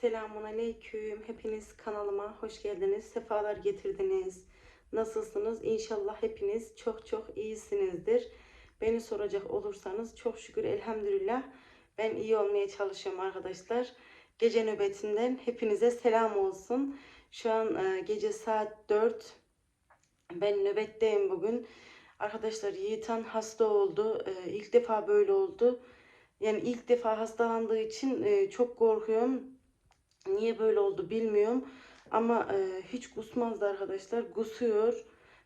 Selamun Aleyküm. Hepiniz kanalıma hoş geldiniz. Sefalar getirdiniz. Nasılsınız? İnşallah hepiniz çok çok iyisinizdir. Beni soracak olursanız çok şükür elhamdülillah ben iyi olmaya çalışıyorum arkadaşlar. Gece nöbetinden hepinize selam olsun. Şu an e, gece saat 4. Ben nöbetteyim bugün. Arkadaşlar Yiğitan hasta oldu. E, ilk defa böyle oldu. Yani ilk defa hastalandığı için e, çok korkuyorum. Niye böyle oldu bilmiyorum. Ama e, hiç kusmazdı arkadaşlar. Kusuyor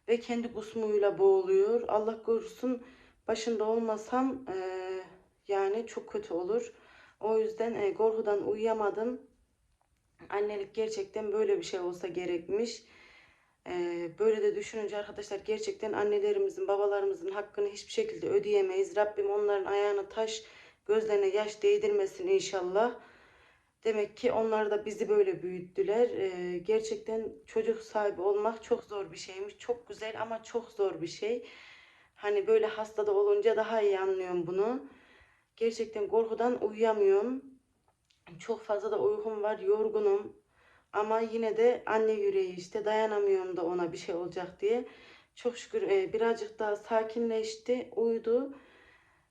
ve kendi kusmuyla boğuluyor. Allah korusun başında olmasam e, yani çok kötü olur. O yüzden e, korkudan uyuyamadım. Annelik gerçekten böyle bir şey olsa gerekmiş. E, böyle de düşününce arkadaşlar gerçekten annelerimizin, babalarımızın hakkını hiçbir şekilde ödeyemeyiz. Rabbim onların ayağına taş, gözlerine yaş değdirmesin inşallah. Demek ki onlar da bizi böyle büyüttüler. Ee, gerçekten çocuk sahibi olmak çok zor bir şeymiş. Çok güzel ama çok zor bir şey. Hani böyle hastada olunca daha iyi anlıyorum bunu. Gerçekten korkudan uyuyamıyorum. Çok fazla da uykum var, yorgunum. Ama yine de anne yüreği işte dayanamıyorum da ona bir şey olacak diye. Çok şükür e, birazcık daha sakinleşti, uyudu.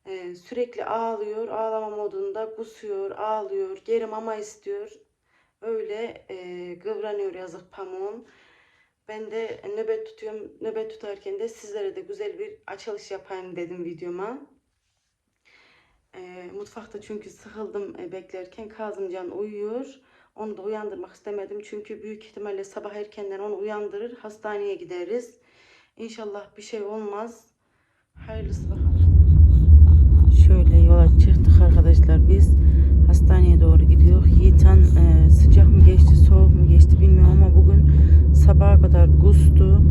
Ee, sürekli ağlıyor, ağlama modunda kusuyor, ağlıyor, geri mama istiyor. Öyle e, kıvranıyor yazık pamuğum. Ben de nöbet tutuyorum. Nöbet tutarken de sizlere de güzel bir açılış yapayım dedim videoma. E, mutfakta çünkü sıkıldım e, beklerken. Kazımcan uyuyor. Onu da uyandırmak istemedim. Çünkü büyük ihtimalle sabah erkenden onu uyandırır. Hastaneye gideriz. İnşallah bir şey olmaz. Hayırlısı bakalım. Şöyle yola çıktık arkadaşlar biz. Hastaneye doğru gidiyor. Yiğitan e, sıcak mı geçti, soğuk mu geçti bilmiyorum ama bugün sabaha kadar kustu.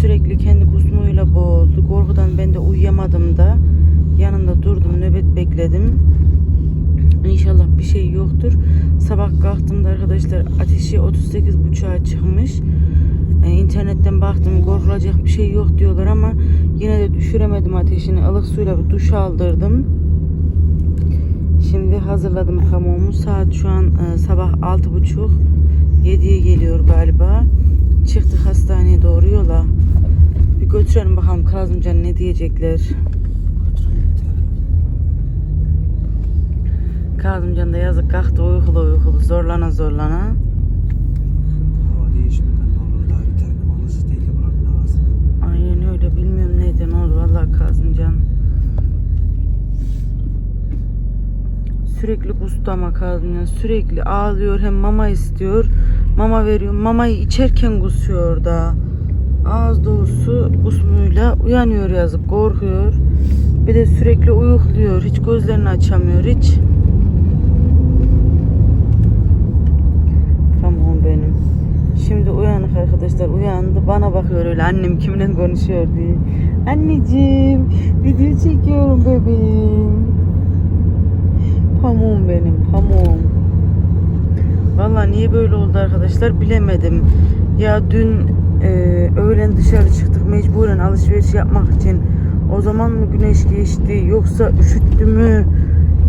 Sürekli kendi kusmuyla boğuldu. Korkudan ben de uyuyamadım da. Yanında durdum, nöbet bekledim. İnşallah bir şey yoktur. Sabah kalktığımda arkadaşlar ateşi 38.5'a çıkmış. E, internetten baktım korkulacak bir şey yok diyorlar ama yine de düşüremedim ateşini. Ilık suyla bir duş aldırdım. Şimdi hazırladım pamuğumu. Saat şu an e, sabah 6.30 7'ye geliyor galiba. Çıktık hastaneye doğru yola. Bir götürelim bakalım Kazımcan ne diyecekler. Kazımcan da yazık kalktı uykulu uykulu zorlana zorlana. Hava değişiminden dolayı daha bir tane molası değil de buranın havası. Aynen öyle bilmiyorum neyden oldu vallahi Kazımcan. Sürekli kustu ama Kazımcan sürekli ağlıyor hem mama istiyor. Mama veriyor. Mamayı içerken kusuyor da. Ağız dolusu kusmuyla uyanıyor yazık korkuyor. Bir de sürekli uyukluyor. Hiç gözlerini açamıyor hiç. Tamam benim. Şimdi uyanık arkadaşlar uyandı. Bana bakıyor öyle annem kimle konuşuyor diye. Anneciğim video çekiyorum bebeğim. Pamuğum benim pamuğum. Valla niye böyle oldu arkadaşlar bilemedim. Ya dün e, öğlen dışarı çıktık mecburen alışveriş yapmak için. O zaman mı güneş geçti yoksa üşüttü mü?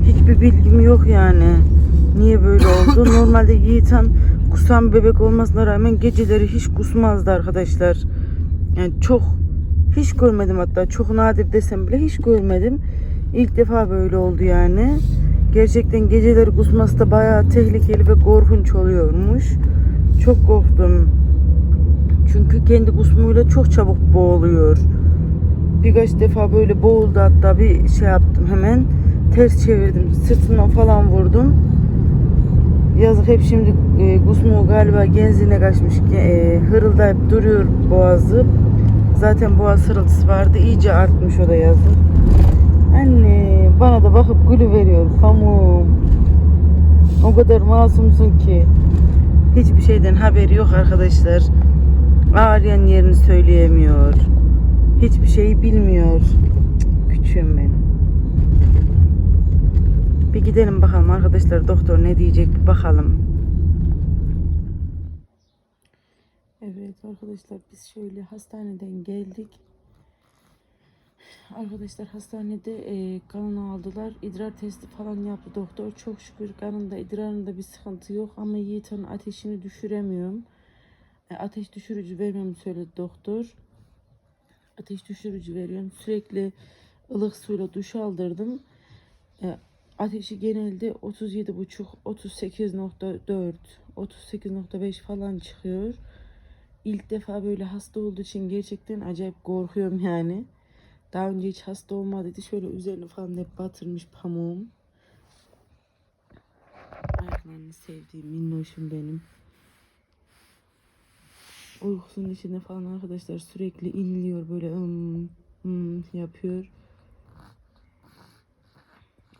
Hiçbir bilgim yok yani. Niye böyle oldu? Normalde Yiğitan kusan bebek olmasına rağmen geceleri hiç kusmazdı arkadaşlar. Yani çok hiç görmedim hatta çok nadir desem bile hiç görmedim. İlk defa böyle oldu yani. Gerçekten geceleri kusması da bayağı tehlikeli ve korkunç oluyormuş. Çok korktum. Çünkü kendi kusmuyla çok çabuk boğuluyor. Birkaç defa böyle boğuldu hatta bir şey yaptım hemen. Ters çevirdim. Sırtından falan vurdum. Yazık hep şimdi e, kusmuğu galiba genzine kaçmış. E, hırıldayıp duruyor boğazı. Zaten boğaz hırıltısı vardı. İyice artmış o da yazık. Anne bana da bakıp gülü veriyor pamuğum. O kadar masumsun ki. Hiçbir şeyden haberi yok arkadaşlar. Ağrıyan yerini söyleyemiyor. Hiçbir şeyi bilmiyor. Küçüğüm benim. Bir gidelim bakalım arkadaşlar doktor ne diyecek bir bakalım. Evet arkadaşlar biz şöyle hastaneden geldik. Arkadaşlar hastanede e, kanını aldılar. İdrar testi falan yaptı doktor. Çok şükür kanında idrarında bir sıkıntı yok. Ama Yiğit'in ateşini düşüremiyorum. E, ateş düşürücü vermemi söyledi doktor. Ateş düşürücü veriyorum. Sürekli ılık suyla duş aldırdım. E, ateşi genelde 37,5, 38.4, 38.5 falan çıkıyor. İlk defa böyle hasta olduğu için gerçekten acayip korkuyorum yani. Daha önce hiç hasta olmadıydı. Şöyle üzerine falan hep batırmış pamuğum. Ayaklarını sevdiğim minnoşum benim. Uykusunun içinde falan arkadaşlar sürekli inliyor böyle ım, ım yapıyor.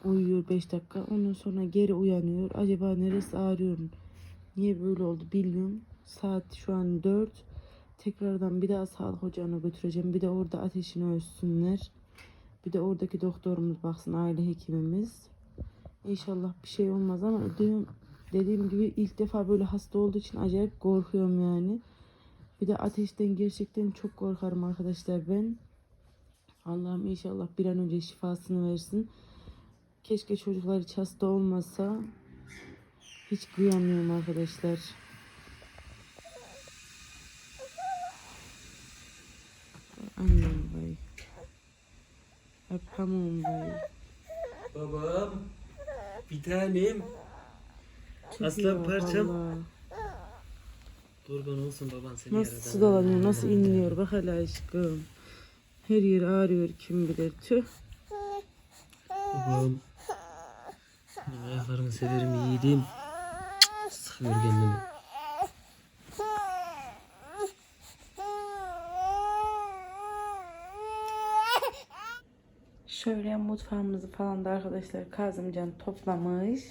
Uyuyor 5 dakika. Ondan sonra geri uyanıyor. Acaba neresi ağrıyor? Niye böyle oldu bilmiyorum. Saat şu an 4. Tekrardan bir daha sağlık ocağına götüreceğim. Bir de orada ateşini ölçsünler. Bir de oradaki doktorumuz baksın aile hekimimiz. İnşallah bir şey olmaz ama diyorum, dediğim gibi ilk defa böyle hasta olduğu için acayip korkuyorum yani. Bir de ateşten gerçekten çok korkarım arkadaşlar ben. Allah'ım inşallah bir an önce şifasını versin. Keşke çocuklar hiç hasta olmasa. Hiç kıyamıyorum arkadaşlar. Annem vay. Yapamam vay. Babam. Bir tanem. Çok Aslan iyi parçam. vallahi. Kurban olsun baban seni Nasıl yaradan. nasıl inliyor bak hele aşkım. Her yer ağrıyor kim bilir. Tüh. Babam. Senin ayaklarını severim yiğidim. Sıkıyor kendini. Şöyle mutfağımızı falan da arkadaşlar Kazımcan toplamış.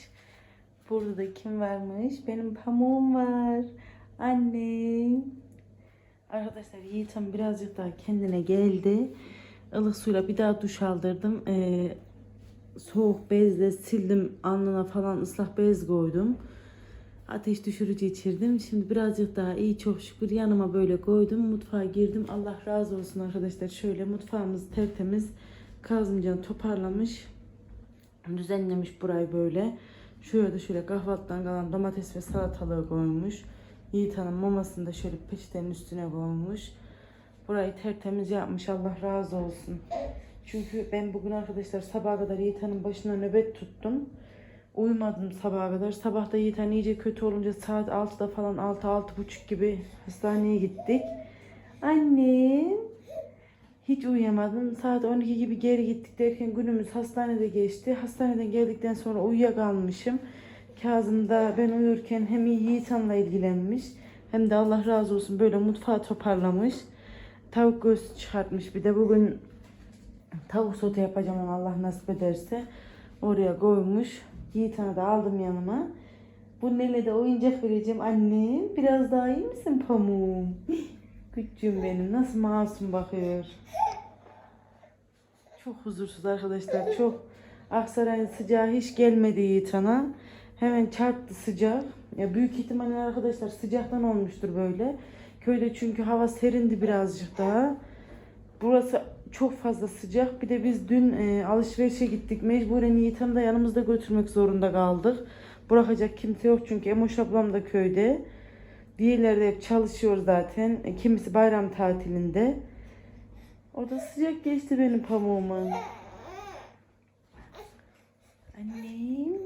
Burada da kim varmış? Benim pamuğum var. Annem. Arkadaşlar Yiğit'im birazcık daha kendine geldi. Ilık suyla bir daha duş aldırdım. Ee, soğuk bezle sildim. Alnına falan ıslak bez koydum. Ateş düşürücü içirdim. Şimdi birazcık daha iyi çok şükür yanıma böyle koydum. Mutfağa girdim. Allah razı olsun arkadaşlar. Şöyle mutfağımız tertemiz. Kazımcan toparlamış. Düzenlemiş burayı böyle. Şuraya da şöyle kahvaltıdan kalan domates ve salatalığı koymuş. Yiğit Hanım mamasını da şöyle peçetenin üstüne koymuş. Burayı tertemiz yapmış. Allah razı olsun. Çünkü ben bugün arkadaşlar sabaha kadar Yiğit Hanım başına nöbet tuttum. Uyumadım sabaha kadar. Sabah da Yiğit Han iyice kötü olunca saat 6'da falan 6-6.30 gibi hastaneye gittik. Annem. Hiç uyuyamadım. Saat 12 gibi geri gittik derken günümüz hastanede geçti. Hastaneden geldikten sonra uyuyakalmışım. Kazım da ben uyurken hem Yiğit Han'la ilgilenmiş hem de Allah razı olsun böyle mutfağı toparlamış. Tavuk göğsü çıkartmış. Bir de bugün tavuk sote yapacağım onu Allah nasip ederse. Oraya koymuş. Yiğit Han'ı da aldım yanıma. Bu Nele de oyuncak vereceğim. Annem biraz daha iyi misin pamuğum? Küçüğüm benim nasıl masum bakıyor. Çok huzursuz arkadaşlar. Çok Aksaray'ın sıcağı hiç gelmedi Yiğitan'a. Hemen çarptı sıcak. Ya büyük ihtimalle arkadaşlar sıcaktan olmuştur böyle. Köyde çünkü hava serindi birazcık daha. Burası çok fazla sıcak. Bir de biz dün e, alışverişe gittik. Mecburen Yiğitan'ı da yanımızda götürmek zorunda kaldık. Bırakacak kimse yok çünkü Emoş ablam da köyde. Diğerleri de hep çalışıyor zaten. E, Kimisi bayram tatilinde. O da sıcak geçti benim pamuğuma. Annem.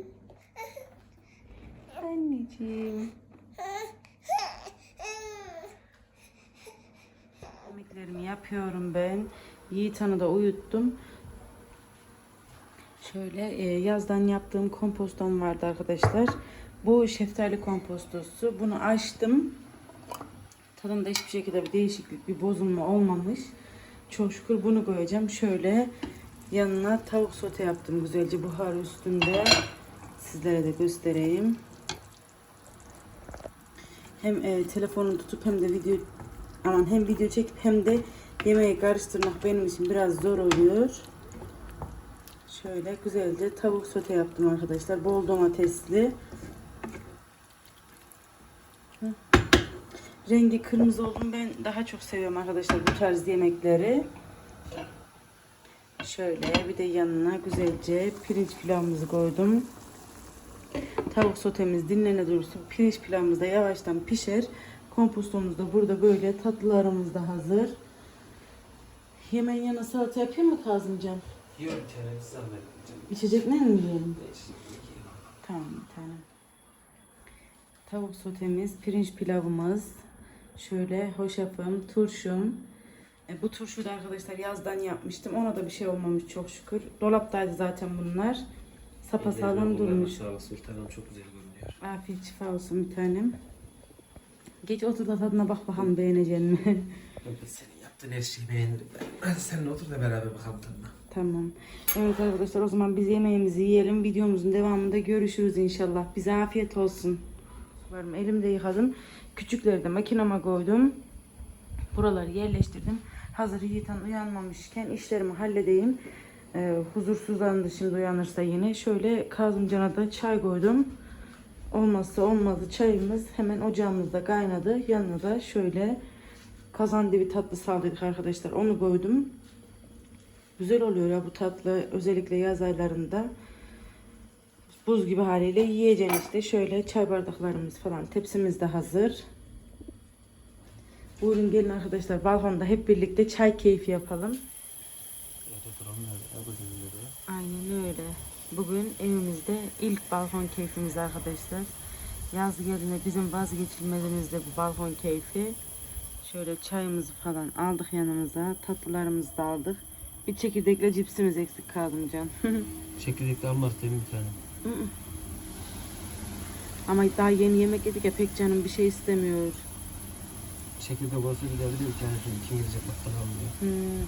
Anneciğim. Yemeklerimi yapıyorum ben. Yiğitan'ı da uyuttum. Şöyle e, yazdan yaptığım kompostom vardı arkadaşlar. Bu şeftali kompostosu. Bunu açtım. Tadında hiçbir şekilde bir değişiklik, bir bozulma olmamış. Çok şükür bunu koyacağım. Şöyle yanına tavuk sote yaptım güzelce buhar üstünde. Sizlere de göstereyim. Hem e, telefonu tutup hem de video aman hem video çekip hem de yemeği karıştırmak benim için biraz zor oluyor. Şöyle güzelce tavuk sote yaptım arkadaşlar. Bol domatesli. Rengi kırmızı olduğunu ben daha çok seviyorum arkadaşlar bu tarz yemekleri. Şöyle bir de yanına güzelce pirinç pilavımızı koydum. Tavuk sotemiz dinlene dursun. Pirinç pilavımız da yavaştan pişer. Kompostomuz da burada böyle. Tatlılarımız da hazır. Yemeğin yanına salata yapayım mı Kazımcan? Yok tane zahmet. İçecek ne mi yiyelim? Tamam bir tane. Tavuk sotemiz, pirinç pilavımız. Şöyle hoşafım, turşum. E, bu turşuyu da arkadaşlar yazdan yapmıştım. Ona da bir şey olmamış çok şükür. Dolaptaydı zaten bunlar. Sapa sağlam durmuş. Sağ ol sultanım çok güzel görünüyor. Afiyet şifa olsun bir tanem. Geç otur da tadına bak bakalım beğenecek mi? Ben senin yaptığın her şeyi beğenirim ben. Hadi seninle otur da beraber bakalım tadına. Tamam. Evet arkadaşlar o zaman biz yemeğimizi yiyelim. Videomuzun devamında görüşürüz inşallah. Bize afiyet olsun. Varım elimde yıkadım. Küçükleri de makinama koydum. Buraları yerleştirdim. Hazır Yiğitan uyanmamışken işlerimi halledeyim. Ee, huzursuzlandı şimdi uyanırsa yine. Şöyle Kazımcan'a da çay koydum. Olmazsa olmazı çayımız hemen ocağımızda kaynadı. Yanına da şöyle kazan dibi tatlı sağladık arkadaşlar. Onu koydum. Güzel oluyor ya bu tatlı özellikle yaz aylarında. Buz gibi haliyle yiyeceğiz işte. Şöyle çay bardaklarımız falan tepsimiz de hazır. Buyurun gelin arkadaşlar balkonda hep birlikte çay keyfi yapalım. Aynen öyle. Bugün evimizde ilk balkon keyfimiz arkadaşlar. Yaz geldiğinde bizim vazgeçilmezimiz de bu balkon keyfi. Şöyle çayımızı falan aldık yanımıza. Tatlılarımızı da aldık. Bir çekirdekle cipsimiz eksik kaldı mı can? Çekirdekli almaz mi bir tane? Ama daha yeni yemek yedik ya pek canım bir şey istemiyor. Çekirdek olsa gidebilir şimdi kim gidecek diyor. Hmm.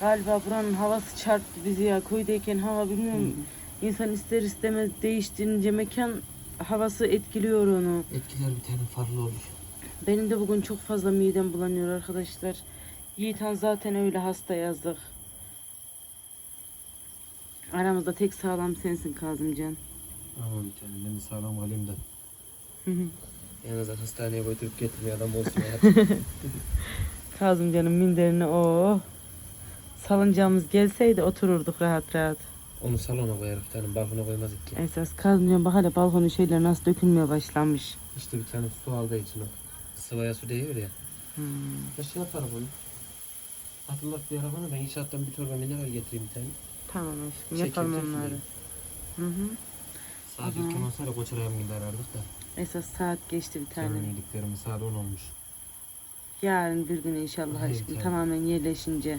Galiba buranın havası çarptı bizi ya. Köydeyken hava bilmiyorum. İnsan ister istemez değiştirince mekan havası etkiliyor onu. Etkiler bir tane farklı olur. Benim de bugün çok fazla midem bulanıyor arkadaşlar. Yiğitan zaten öyle hasta yazdık. Aramızda tek sağlam sensin Kazımcan. Aman bir tane ben de sağlam kalayım da. Yalnız hastaneye götürüp getirmeye adam olsun ya. Kazımcan'ın minderine o salıncağımız gelseydi otururduk rahat rahat. Onu salona koyar bir tane balkona koymazdık ki. Esas Kazımcan bak hele balkonun şeyleri nasıl dökülmeye başlamış. İşte bir tane su aldığı için o. Sıvaya su değiyor ya. Hmm. Ya şey yaparım onu. Hatırlat bir ara bana ben inşaattan bir torba mineral getireyim bir tane. Tamam aşkım yapalım onları. Hı hı. Saat Aha. erken olsaydı koçarayım gibi arardık da. Esas saat geçti bir tane. Canım yediklerimiz saat 10 olmuş. Yarın bir gün inşallah Hayır, aşkım tamam. tamamen yerleşince.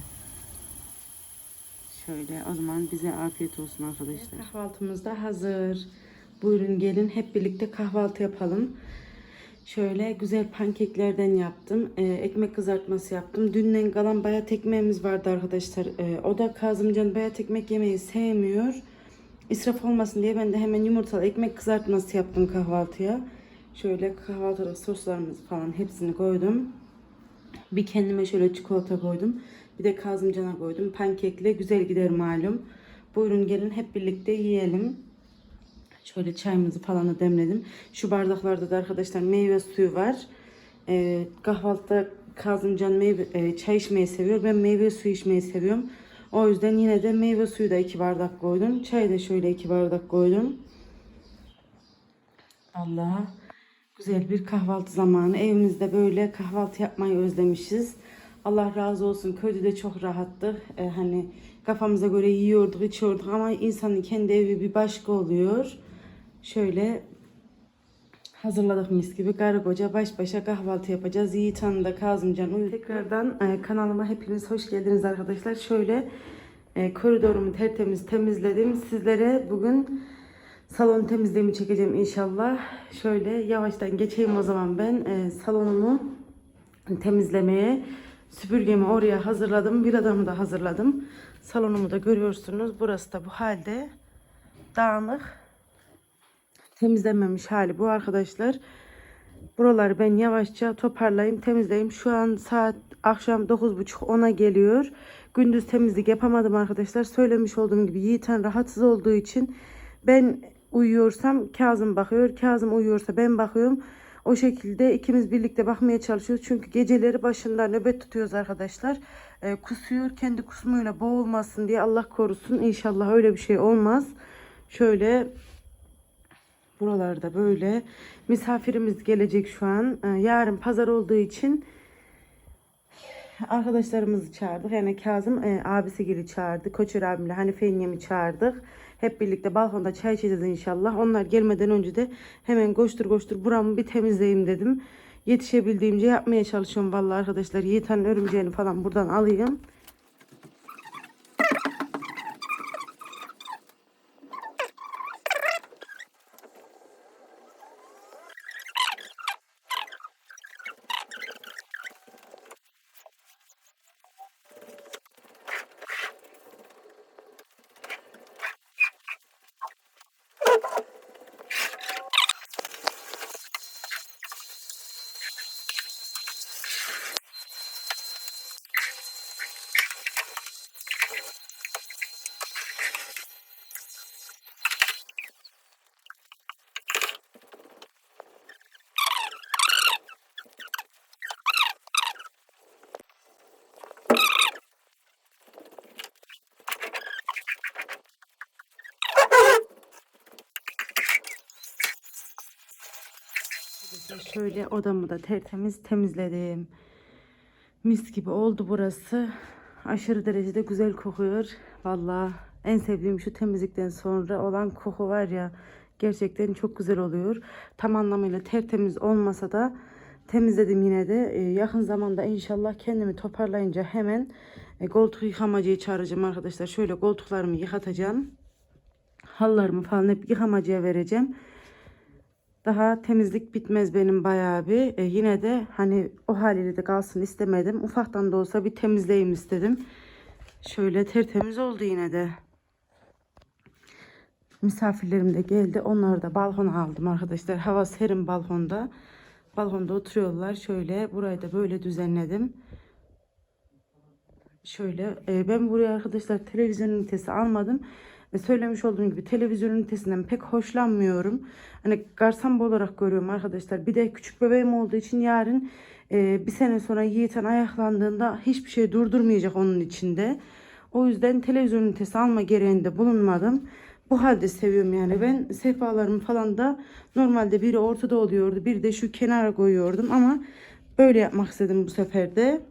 Şöyle o zaman bize afiyet olsun arkadaşlar. Kahvaltımız da hazır. Buyurun gelin hep birlikte kahvaltı yapalım. Şöyle güzel pankeklerden yaptım. Ee, ekmek kızartması yaptım. Dünden kalan bayat ekmeğimiz vardı arkadaşlar. Ee, o da Kazımcan bayat ekmek yemeyi sevmiyor. İsraf olmasın diye ben de hemen yumurtalı ekmek kızartması yaptım kahvaltıya. Şöyle kahvaltılık soslarımızı falan hepsini koydum. Bir kendime şöyle çikolata koydum. Bir de Kazımcan'a koydum. Pankekle güzel gider malum. Buyurun gelin hep birlikte yiyelim. Şöyle çayımızı falan da demledim. Şu bardaklarda da arkadaşlar meyve suyu var. Ee, kahvaltıda Kazımcan meyve, e, çay içmeyi seviyor. Ben meyve suyu içmeyi seviyorum. O yüzden yine de meyve suyu da iki bardak koydum. Çay da şöyle iki bardak koydum. Allah güzel bir kahvaltı zamanı. Evimizde böyle kahvaltı yapmayı özlemişiz. Allah razı olsun. Köyde de çok rahattık. Ee, hani kafamıza göre yiyorduk, içiyorduk ama insanın kendi evi bir başka oluyor. Şöyle hazırladık mis gibi. Karı koca baş başa kahvaltı yapacağız. Yiğit Hanım da Kazımcan uyudu. Tekrardan e, kanalıma hepiniz hoş geldiniz arkadaşlar. Şöyle e, koridorumu tertemiz temizledim. Sizlere bugün salon temizliğimi çekeceğim inşallah. Şöyle yavaştan geçeyim o zaman ben e, salonumu temizlemeye. Süpürgemi oraya hazırladım. Bir adamı da hazırladım. Salonumu da görüyorsunuz. Burası da bu halde. Dağınık. Temizlenmemiş hali bu arkadaşlar. Buraları ben yavaşça toparlayayım, temizleyeyim. Şu an saat akşam 9.30-10'a geliyor. Gündüz temizlik yapamadım arkadaşlar. Söylemiş olduğum gibi Yiğiten rahatsız olduğu için ben uyuyorsam Kazım bakıyor. Kazım uyuyorsa ben bakıyorum. O şekilde ikimiz birlikte bakmaya çalışıyoruz. Çünkü geceleri başında nöbet tutuyoruz arkadaşlar. Ee, kusuyor. Kendi kusmuyla boğulmasın diye Allah korusun. İnşallah öyle bir şey olmaz. Şöyle buralarda böyle misafirimiz gelecek şu an. Ee, yarın pazar olduğu için arkadaşlarımızı çağırdık. Yani Kazım e, abisi gibi çağırdı. Koçer abimle Hanife yengemi çağırdık. Hep birlikte balkonda çay içeceğiz inşallah. Onlar gelmeden önce de hemen koştur koştur buramı bir temizleyeyim dedim. Yetişebildiğimce yapmaya çalışıyorum vallahi arkadaşlar. Yiğitan'ın örümceğini falan buradan alayım. Şöyle odamı da tertemiz temizledim. Mis gibi oldu burası. Aşırı derecede güzel kokuyor. Vallahi en sevdiğim şu temizlikten sonra olan koku var ya gerçekten çok güzel oluyor. Tam anlamıyla tertemiz olmasa da temizledim yine de. Ee, yakın zamanda inşallah kendimi toparlayınca hemen e, koltuk yıkamacıyı çağıracağım arkadaşlar. Şöyle koltuklarımı yıkatacağım. Hallarımı falan hep yıkamacıya vereceğim. Daha temizlik bitmez benim bayağı bir. E, yine de hani o haliyle de kalsın istemedim. Ufaktan da olsa bir temizleyeyim istedim. Şöyle tertemiz oldu yine de. Misafirlerim de geldi. Onları da balkona aldım arkadaşlar. Hava serin balkonda. Balkonda oturuyorlar. Şöyle burayı da böyle düzenledim. Şöyle e, ben buraya arkadaşlar televizyon ünitesi almadım. Söylemiş olduğum gibi televizyon ünitesinden pek hoşlanmıyorum. Hani garsamba olarak görüyorum arkadaşlar. Bir de küçük bebeğim olduğu için yarın e, bir sene sonra Yiğiten ayaklandığında hiçbir şey durdurmayacak onun içinde. O yüzden televizyon ünitesi alma gereğinde bulunmadım. Bu halde seviyorum yani. Ben sehpalarımı falan da normalde biri ortada oluyordu. Bir de şu kenara koyuyordum ama böyle yapmak istedim bu sefer de.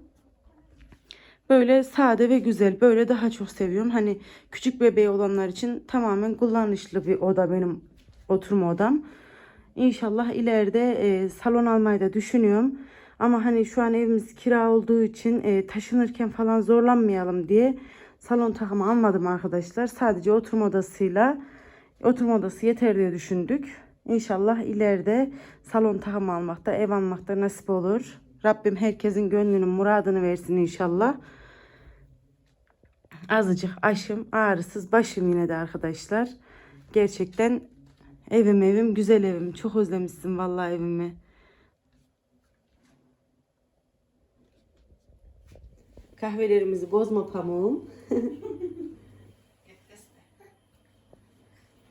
Böyle sade ve güzel. Böyle daha çok seviyorum. Hani küçük bebeği olanlar için tamamen kullanışlı bir oda benim oturma odam. İnşallah ileride e, salon almayı da düşünüyorum. Ama hani şu an evimiz kira olduğu için e, taşınırken falan zorlanmayalım diye salon takımı almadım arkadaşlar. Sadece oturma odasıyla oturma odası yeter diye düşündük. İnşallah ileride salon takımı almakta, ev almakta nasip olur. Rabbim herkesin gönlünün muradını versin inşallah. Azıcık aşım, ağrısız başım yine de arkadaşlar. Gerçekten evim evim, güzel evim. Çok özlemişsin vallahi evimi. Kahvelerimizi bozma pamuğum.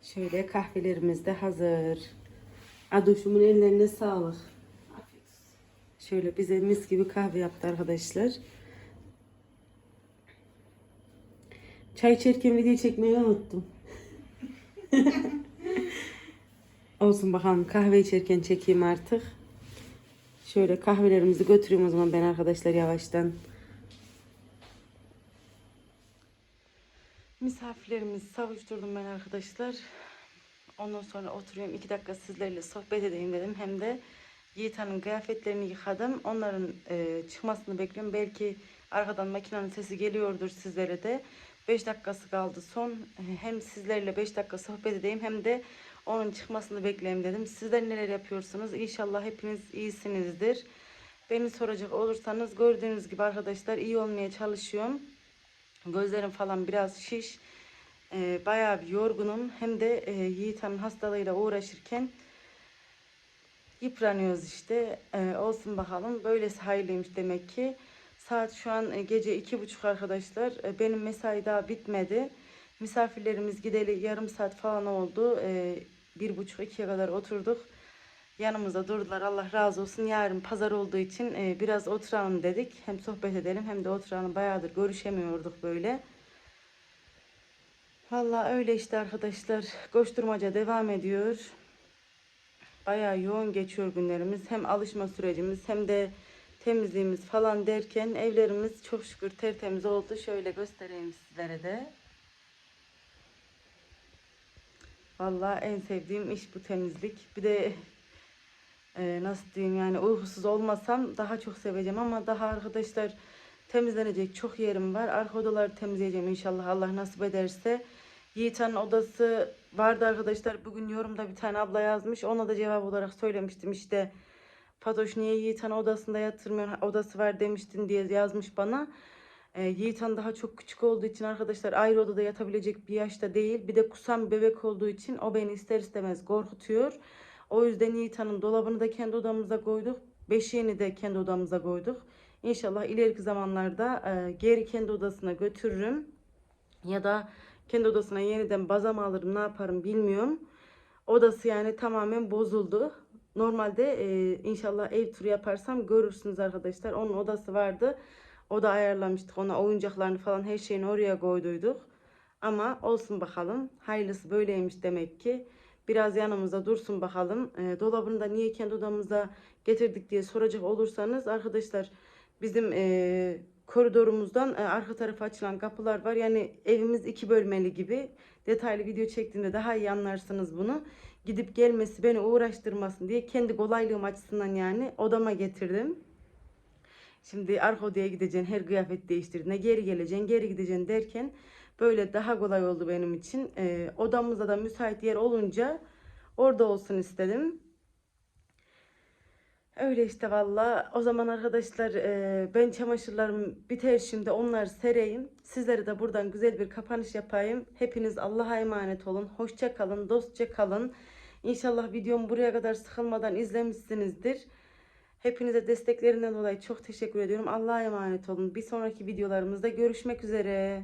Şöyle kahvelerimiz de hazır. Adoşumun ellerine sağlık. Şöyle bize mis gibi kahve yaptı arkadaşlar. Çay içerken video çekmeyi unuttum. Olsun bakalım kahve içerken çekeyim artık. Şöyle kahvelerimizi götüreyim o zaman ben arkadaşlar yavaştan. Misafirlerimizi savuşturdum ben arkadaşlar. Ondan sonra oturuyorum iki dakika sizlerle sohbet edeyim dedim. Hem de Yiğit Han'ın kıyafetlerini yıkadım. Onların e, çıkmasını bekliyorum. Belki arkadan makinenin sesi geliyordur sizlere de. 5 dakikası kaldı son. E, Hem sizlerle 5 dakika sohbet edeyim hem de onun çıkmasını bekleyeyim dedim. Sizler neler yapıyorsunuz? İnşallah hepiniz iyisinizdir. Beni soracak olursanız gördüğünüz gibi arkadaşlar iyi olmaya çalışıyorum. Gözlerim falan biraz şiş. E, bayağı bir yorgunum. Hem de e, Yiğit Han'ın hastalığıyla uğraşırken yıpranıyoruz işte. E, olsun bakalım. Böylesi hayırlıymış demek ki. Saat şu an e, gece iki buçuk arkadaşlar. E, benim mesai daha bitmedi. Misafirlerimiz gideli yarım saat falan oldu. E, bir buçuk ikiye kadar oturduk. yanımızda durdular. Allah razı olsun. Yarın pazar olduğu için e, biraz oturalım dedik. Hem sohbet edelim hem de oturalım. Bayağıdır görüşemiyorduk böyle. Vallahi öyle işte arkadaşlar. Koşturmaca devam ediyor. Bayağı yoğun geçiyor günlerimiz. Hem alışma sürecimiz hem de temizliğimiz falan derken evlerimiz çok şükür tertemiz oldu. Şöyle göstereyim sizlere de. Vallahi en sevdiğim iş bu temizlik. Bir de e, nasıl diyeyim yani uykusuz olmasam daha çok seveceğim ama daha arkadaşlar temizlenecek çok yerim var. Arka odaları temizleyeceğim inşallah Allah nasip ederse. Yiğitan'ın odası vardı arkadaşlar. Bugün yorumda bir tane abla yazmış. Ona da cevap olarak söylemiştim işte. Fatoş niye Yiğitan odasında yatırmıyor odası var demiştin diye yazmış bana. E, Yiğitan daha çok küçük olduğu için arkadaşlar ayrı odada yatabilecek bir yaşta değil. Bir de kusan bir bebek olduğu için o beni ister istemez korkutuyor. O yüzden Yiğitan'ın dolabını da kendi odamıza koyduk. Beşiğini de kendi odamıza koyduk. İnşallah ileriki zamanlarda e, geri kendi odasına götürürüm. Ya da kendi odasına yeniden baza mı alırım ne yaparım bilmiyorum. Odası yani tamamen bozuldu. Normalde e, inşallah ev turu yaparsam görürsünüz arkadaşlar. Onun odası vardı. O da ayarlamıştık. Ona oyuncaklarını falan her şeyini oraya koyduyduk. Ama olsun bakalım. Hayırlısı böyleymiş demek ki. Biraz yanımızda dursun bakalım. E, dolabını da niye kendi odamıza getirdik diye soracak olursanız arkadaşlar bizim e, koridorumuzdan e, arka tarafa açılan kapılar var. Yani evimiz iki bölmeli gibi. Detaylı video çektiğimde daha iyi anlarsınız bunu. Gidip gelmesi beni uğraştırmasın diye kendi kolaylığım açısından yani odama getirdim. Şimdi arka odaya gideceksin, her kıyafet değiştirdiğinde geri geleceksin, geri gideceksin derken böyle daha kolay oldu benim için. Ee, odamızda da müsait yer olunca orada olsun istedim. Öyle işte valla. O zaman arkadaşlar e, ben çamaşırlarım biter şimdi onları sereyim. Sizlere de buradan güzel bir kapanış yapayım. Hepiniz Allah'a emanet olun. Hoşça kalın, dostça kalın. İnşallah videomu buraya kadar sıkılmadan izlemişsinizdir. Hepinize desteklerinden dolayı çok teşekkür ediyorum. Allah'a emanet olun. Bir sonraki videolarımızda görüşmek üzere.